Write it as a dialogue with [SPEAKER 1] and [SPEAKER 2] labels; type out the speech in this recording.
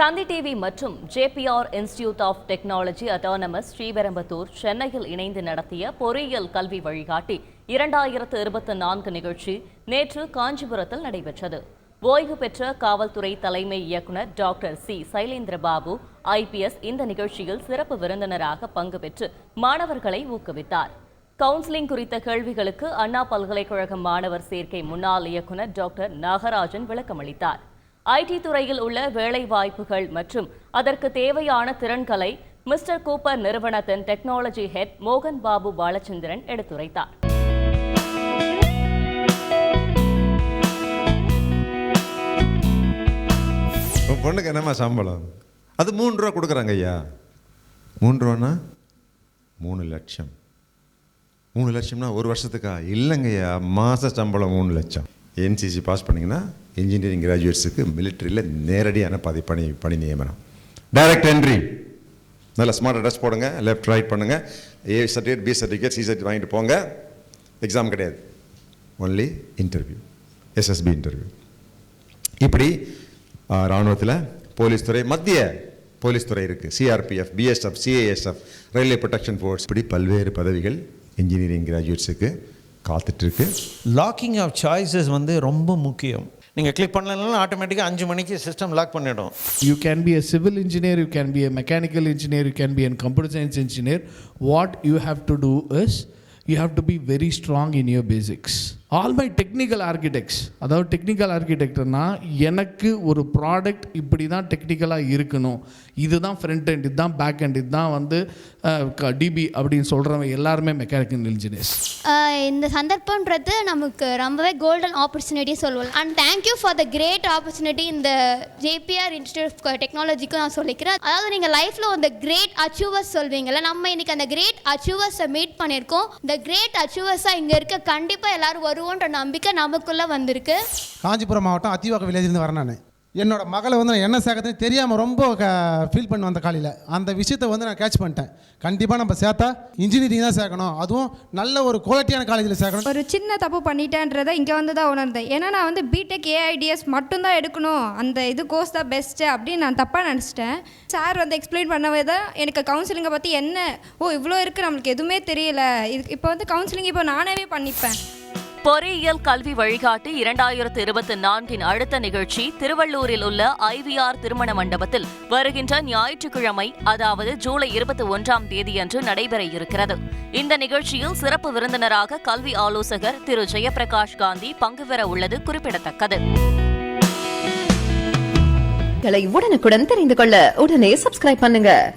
[SPEAKER 1] தந்தி TV மற்றும் JPR institute of technology autonomous Sriperumbudur சென்னையில் இணைந்து நடத்திய பொறியியல் கல்வி வழிகாட்டி இரண்டாயிரத்து இருபத்தி நான்கு நிகழ்ச்சி நேற்று காஞ்சிபுரத்தில் நடைபெற்றது. ஓய்வு பெற்ற காவல்துறை தலைமை இயக்குனர் doctor C. Sylendra Babu IPS இந்த நிகழ்ச்சியில் சிறப்பு விருந்தினராக பங்கு பெற்று மாணவர்களை ஊக்குவித்தார். கவுன்சிலிங் குறித்த கேள்விகளுக்கு அண்ணா பல்கலைக்கழக மாணவர் சேர்க்கை முன்னாள் இயக்குனர் டாக்டர் நாகராஜன் விளக்கமளித்தார். ஐடி துறையில் உள்ள வேலை வாய்ப்புகள் மற்றும் அதற்கு தேவையான திறன்களை மிஸ்டர் கூப்பர் நிறுவனத்தின் டெக்னாலஜி ஹெட் மோகன் பாபு பாலச்சந்திரன் எடுத்துரைத்தார்.
[SPEAKER 2] பொண்ணுக்கு என்னம்மா சம்பளம்? அது மூணு ரூபா கொடுக்குறாங்க ஐயா. மூணு ரூபான்னா? மூணு லட்சம். மூணு லட்சம்னா ஒரு வருஷத்துக்கா? இல்லைங்கய்யா மாத சம்பளம் மூணு லட்சம். என்சிசி பாஸ் பண்ணிங்கன்னா இன்ஜினியரிங் கிராஜுவேட்ஸுக்கு மிலிட்ரியில் நேரடியான பதி பணி பணி நியமனம். டைரக்ட் என்ட்ரி நல்ல ஸ்மார்ட் அட்ரஸ் போடுங்க லெஃப்ட் ரைட் பண்ணுங்கள் A certificate B certificate C certificate வாங்கிட்டு போங்க. எக்ஸாம் கிடையாது. ஒன்லி இன்டர்வியூ எஸ்எஸ்பி இன்டர்வியூ இப்படி இராணுவத்தில் போலீஸ் துறை மத்திய போலீஸ் துறை இருக்குது CRPF BSF CASF railway protection force இப்படி பல்வேறு பதவிகள் இன்ஜினியரிங் கிராஜுவேட்ஸுக்கு காத்துட்ருக்கு
[SPEAKER 3] லாக்கிங் ஆஃப் சாய்ஸஸ் வந்து ரொம்ப முக்கியம் நீங்கள் கிளிக் பண்ணலனாலும் ஆட்டோமேட்டிக்காக அஞ்சு மணிக்கு சிஸ்டம் லாக் பண்ணிடும்
[SPEAKER 4] You can be a civil engineer, you can be a mechanical engineer, you can be a computer science engineer. What you have to do is you have to be very strong in your basics. All my technical architects, அதாவது technical ஆர்கிடெக்டர்னா எனக்கு ஒரு product இப்படி தான் டெக்னிக்கலாக இருக்கணும் இதுதான் front end இதுதான் பேக் end இதுதான் வந்து டிபி அப்படின்னு சொல்கிறவங்க எல்லாருமே மெக்கானிக்கல் இன்ஜினியர்ஸ்
[SPEAKER 5] இந்த சந்தர்ப்பன்றது நமக்கு ரொம்பவே கோல்டன் ஆப்பர்ச்சுனிட்டி சொல்லுவோம். And thank you for the great opportunity இந்த ஜேபிஆர் இன்ஸ்டியூட் ஆஃப் டெக்னாலஜிக்கும் நான் சொல்லிக்கிறேன். அதாவது நீங்கள் லைஃப்பில் அந்த கிரேட் அச்சீவர்ஸ் சொல்வீங்கல்ல நம்ம இன்னைக்கு அந்த கிரேட் அச்சீவர்ஸை மீட் பண்ணியிருக்கோம். இந்த கிரேட் அச்சீவர்ஸாக இங்கே இருக்க கண்டிப்பாக எல்லாரும் வருவோன்ற நம்பிக்கை நமக்குள்ளே வந்திருக்கு.
[SPEAKER 6] காஞ்சிபுரம் மாவட்டம் அத்திவாக்க வில்லேஜ்லேருந்து வரேன் நான். என்னோடய மகளை வந்து நான் என்ன சேர்க்கறதுன்னு தெரியாமல் ரொம்ப ஃபீல் பண்ண வந்த காலையில். அந்த விஷயத்தை வந்து நான் கேட்ச் பண்ணிட்டேன். கண்டிப்பாக நம்ம சேர்த்தா இன்ஜினியரிங் தான் சேர்க்கணும். அதுவும் நல்ல ஒரு குவாலிட்டியான காலேஜில் சேர்க்கணும்.
[SPEAKER 7] ஒரு சின்ன தப்பு பண்ணிட்டேன்றதை இங்கே வந்து தான் உணர்ந்தேன். ஏன்னா நான் வந்து பிடெக் ஏஐடிஎஸ் மட்டும்தான் எடுக்கணும். அந்த இது கோர்ஸ் தான் பெஸ்ட்டு அப்படின்னு நான் தப்பாக நினச்சிட்டேன். சார் வந்து எக்ஸ்பிளைன் பண்ணவே தான் எனக்கு கவுன்சிலிங்கை பற்றி என்ன? ஓ இவ்வளோ இருக்குது நம்மளுக்கு எதுவுமே தெரியல. இது இப்போ வந்து கவுன்சிலிங் இப்போ நானாவே பண்ணிப்பேன்.
[SPEAKER 1] பொறியியல் கல்வி வழிகாட்டி இரண்டாயிரத்து இருபத்தி நான்கின் அடுத்த நிகழ்ச்சி திருவள்ளூரில் உள்ள ஐவிஆர் திருமண மண்டபத்தில் வருகின்ற ஞாயிற்றுக்கிழமை அதாவது ஜூலை இருபத்தி ஒன்றாம் தேதியன்று நடைபெற இருக்கிறது. இந்த நிகழ்ச்சியில் சிறப்பு விருந்தினராக கல்வி ஆலோசகர் திரு. ஜெயபிரகாஷ் காந்தி பங்கு பெற உள்ளது குறிப்பிடத்தக்கது.
[SPEAKER 8] உடனுக்குடன் தெரிந்து கொள்ள உடனே சப்ஸ்கிரைப் பண்ணுங்க.